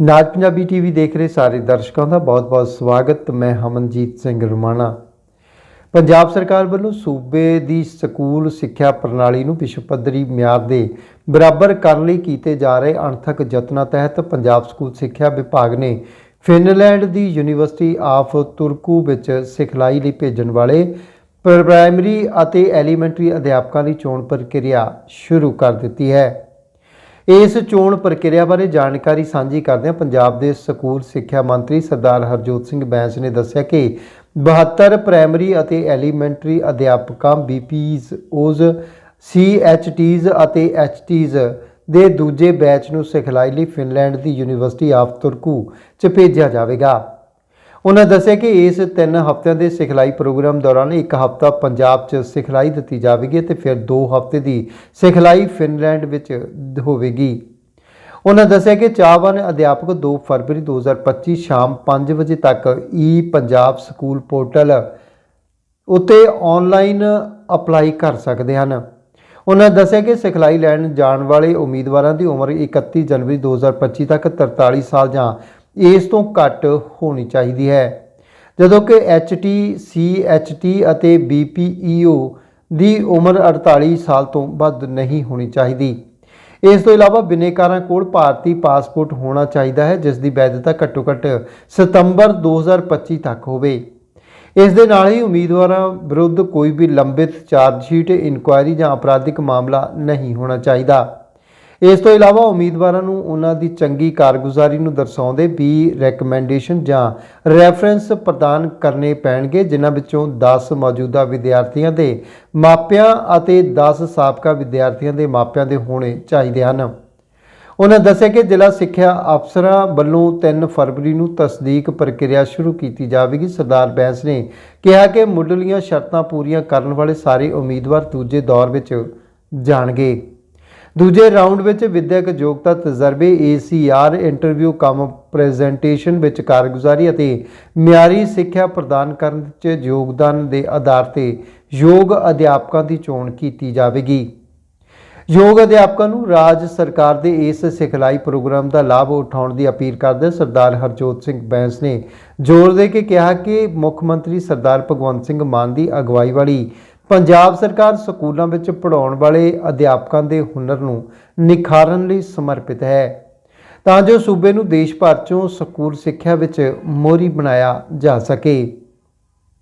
ਨਾਜ Punjabi TV ਦੇਖ ਰਹੇ ਸਾਰੇ ਦਰਸ਼ਕਾਂ ਦਾ ਬਹੁਤ-ਬਹੁਤ ਸਵਾਗਤ। ਮੈਂ ਹਮਨਜੀਤ ਸਿੰਘ ਰਮਾਣਾ। ਪੰਜਾਬ ਸਰਕਾਰ ਵੱਲੋਂ ਸੂਬੇ ਦੀ ਸਕੂਲ ਸਿੱਖਿਆ ਪ੍ਰਣਾਲੀ ਨੂੰ ਵਿਸ਼ਵ ਪੱਧਰੀ ਮਿਆਰ ਦੇ ਬਰਾਬਰ ਕਰਨ ਲਈ ਕੀਤੇ ਜਾ ਰਹੇ ਅਣਥਕ ਯਤਨਾਂ ਤਹਿਤ ਪੰਜਾਬ ਸਕੂਲ ਸਿੱਖਿਆ ਵਿਭਾਗ ਨੇ ਫਿਨਲੈਂਡ ਦੀ ਯੂਨੀਵਰਸਿਟੀ ਆਫ ਤੁਰਕੂ ਵਿੱਚ ਸਿਖਲਾਈ ਲਈ ਭੇਜਣ ਵਾਲੇ ਪ੍ਰਾਇਮਰੀ ਅਤੇ ਐਲੀਮੈਂਟਰੀ ਅਧਿਆਪਕਾਂ ਦੀ ਚੋਣ ਪ੍ਰਕਿਰਿਆ ਸ਼ੁਰੂ ਕਰ ਦਿੱਤੀ ਹੈ। ਇਸ ਚੋਣ ਪ੍ਰਕਿਰਿਆ ਬਾਰੇ ਜਾਣਕਾਰੀ ਸਾਂਝੀ ਕਰਦਿਆਂ ਪੰਜਾਬ ਦੇ ਸਕੂਲ ਸਿੱਖਿਆ ਮੰਤਰੀ ਸਰਦਾਰ ਹਰਜੋਤ ਸਿੰਘ ਬੈਂਸ ਨੇ ਦੱਸਿਆ ਕਿ 72 ਪ੍ਰਾਇਮਰੀ ਅਤੇ ਐਲੀਮੈਂਟਰੀ ਅਧਿਆਪਕਾਂ, ਬੀਪੀਜ਼, ਓਜ਼, ਸੀਐਚਟੀਜ਼ ਅਤੇ ਐਚਟੀਜ਼ ਦੇ ਦੂਜੇ ਬੈਚ ਨੂੰ ਸਿਖਲਾਈ ਲਈ ਫਿਨਲੈਂਡ ਦੀ ਯੂਨੀਵਰਸਿਟੀ ਆਫ ਤੁਰਕੂ 'ਚ ਭੇਜਿਆ ਜਾਵੇਗਾ। ਉਹਨਾਂ ਦੱਸਿਆ ਕਿ ਇਸ 3 ਹਫ਼ਤਿਆਂ ਦੇ ਸਿਖਲਾਈ ਪ੍ਰੋਗਰਾਮ ਦੌਰਾਨ ਇੱਕ ਹਫ਼ਤਾ ਪੰਜਾਬ 'ਚ ਸਿਖਲਾਈ ਦਿੱਤੀ ਜਾਵੇਗੀ ਤੇ ਫਿਰ 2 ਹਫ਼ਤੇ ਦੀ ਸਿਖਲਾਈ ਫਿਨਲੈਂਡ ਵਿੱਚ ਹੋਵੇਗੀ। ਉਹਨਾਂ ਦੱਸਿਆ ਕਿ ਚਾਹਵਾਨ ਅਧਿਆਪਕ 2 ਫਰਵਰੀ 2025 ਸ਼ਾਮ 5 ਵਜੇ ਤੱਕ ਈ ਪੰਜਾਬ ਸਕੂਲ ਪੋਰਟਲ ਉੱਤੇ ਆਨਲਾਈਨ ਅਪਲਾਈ ਕਰ ਸਕਦੇ ਹਨ। ਉਹਨਾਂ ਦੱਸਿਆ ਕਿ ਸਿਖਲਾਈ ਲੈਣ ਜਾਣ ਵਾਲੇ ਉਮੀਦਵਾਰਾਂ ਦੀ ਉਮਰ 31 ਜਨਵਰੀ 2025 ਤੱਕ 43 ਸਾਲ ਜਾਂ ਇਸ ਤੋਂ ਘੱਟ ਹੋਣੀ ਚਾਹੀਦੀ ਹੈ। ਜਦੋਂ ਕਿ HT CHT ਅਤੇ BPEO ਦੀ ਉਮਰ 48 ਸਾਲ ਤੋਂ ਵੱਧ ਨਹੀਂ ਹੋਣੀ ਚਾਹੀਦੀ। ਇਸ ਤੋਂ ਇਲਾਵਾ ਬਿਨੇਕਾਰਾਂ ਕੋਲ ਭਾਰਤੀ ਪਾਸਪੋਰਟ ਹੋਣਾ ਚਾਹੀਦਾ ਹੈ, ਜਿਸ ਦੀ ਵੈਧਤਾ ਘੱਟੋ-ਘੱਟ ਸਤੰਬਰ 2025 ਤੱਕ ਹੋਵੇ। ਇਸ ਦੇ ਨਾਲ ਹੀ ਉਮੀਦਵਾਰਾਂ ਵਿਰੁੱਧ ਕੋਈ ਵੀ ਲੰਬਿਤ ਚਾਰਜ ਸ਼ੀਟ ਇਨਕੁਆਇਰੀ ਜਾਂ ਅਪਰਾਧਿਕ ਮਾਮਲਾ ਨਹੀਂ ਹੋਣਾ ਚਾਹੀਦਾ। ਇਸ ਤੋਂ ਇਲਾਵਾ ਉਮੀਦਵਾਰਾਂ ਨੂੰ ਉਹਨਾਂ ਦੀ ਚੰਗੀ ਕਾਰਗੁਜ਼ਾਰੀ ਨੂੰ ਦਰਸਾਉਂਦੇ ਵੀ ਰეკਮੈਂਡੇਸ਼ਨ ਜਾਂ ਰੈਫਰੈਂਸ ਪ੍ਰਦਾਨ ਕਰਨੇ ਪੈਣਗੇ, ਜਿਨ੍ਹਾਂ ਵਿੱਚੋਂ 10 ਮੌਜੂਦਾ ਵਿਦਿਆਰਥੀਆਂ ਦੇ ਮਾਪਿਆਂ ਅਤੇ 10 ਸਾਬਕਾ ਵਿਦਿਆਰਥੀਆਂ ਦੇ ਮਾਪਿਆਂ ਦੇ ਹੋਣੇ ਚਾਹੀਦੇ ਹਨ। ਉਹਨਾਂ ਦੱਸਿਆ ਕਿ ਜ਼ਿਲ੍ਹਾ ਸਿੱਖਿਆ ਅਫਸਰਾਂ ਵੱਲੋਂ 3 ਫਰਵਰੀ ਨੂੰ ਤਸਦੀਕ ਪ੍ਰਕਿਰਿਆ ਸ਼ੁਰੂ ਕੀਤੀ ਜਾਵੇਗੀ। ਸਰਦਾਰ ਬੈਂਸ ਨੇ ਕਿਹਾ ਕਿ ਮੁੱਢਲੀਆਂ ਸ਼ਰਤਾਂ ਪੂਰੀਆਂ ਕਰਨ ਵਾਲੇ ਸਾਰੇ ਉਮੀਦਵਾਰ ਦੂਜੇ ਦੌਰ ਵਿੱਚ ਜਾਣਗੇ। ਦੂਜੇ ਰਾਊਂਡ ਵਿੱਚ ਵਿਦਿਅਕ ਯੋਗਤਾ ਤਜਰਬੇ ACR ਇੰਟਰਵਿਊ ਕਮ, ਪ੍ਰੈਜੈਂਟੇਸ਼ਨ ਵਿੱਚ ਕਾਰਗੁਜ਼ਾਰੀ ਅਤੇ ਮਿਆਰੀ ਸਿੱਖਿਆ ਪ੍ਰਦਾਨ ਕਰਨ ਵਿੱਚ ਯੋਗਦਾਨ ਦੇ ਆਧਾਰ ਤੇ ਯੋਗ ਅਧਿਆਪਕਾਂ ਦੀ ਚੋਣ ਕੀਤੀ ਜਾਵੇਗੀ। ਯੋਗ ਅਧਿਆਪਕਾਂ ਨੂੰ ਰਾਜ ਸਰਕਾਰ ਦੇ ਇਸ ਸਿਖਲਾਈ ਪ੍ਰੋਗਰਾਮ ਦਾ ਲਾਭ ਉਠਾਉਣ ਦੀ ਅਪੀਲ ਕਰਦੇ ਸਰਦਾਰ ਹਰਜੋਤ ਸਿੰਘ ਬੈਂਸ ਨੇ ਜ਼ੋਰ ਦੇ ਕੇ ਕਿਹਾ ਕਿ ਮੁੱਖ ਮੰਤਰੀ ਸਰਦਾਰ ਭਗਵੰਤ ਸਿੰਘ ਮਾਨ ਦੀ ਅਗਵਾਈ ਵਾਲੀ ਪੰਜਾਬ ਸਰਕਾਰ ਸਕੂਲਾਂ ਵਿੱਚ ਪੜਾਉਣ ਵਾਲੇ ਅਧਿਆਪਕਾਂ ਦੇ ਹੁਨਰ ਨੂੰ ਨਿਖਾਰਨ ਲਈ ਸਮਰਪਿਤ ਹੈ। ਤਾਂ ਜੋ ਸੂਬੇ ਨੂੰ ਦੇਸ਼ ਭਰ ਚੋਂ ਸਕੂਲ ਸਿੱਖਿਆ ਵਿੱਚ ਮੋਹਰੀ ਬਣਾਇਆ ਜਾ ਸਕੇ।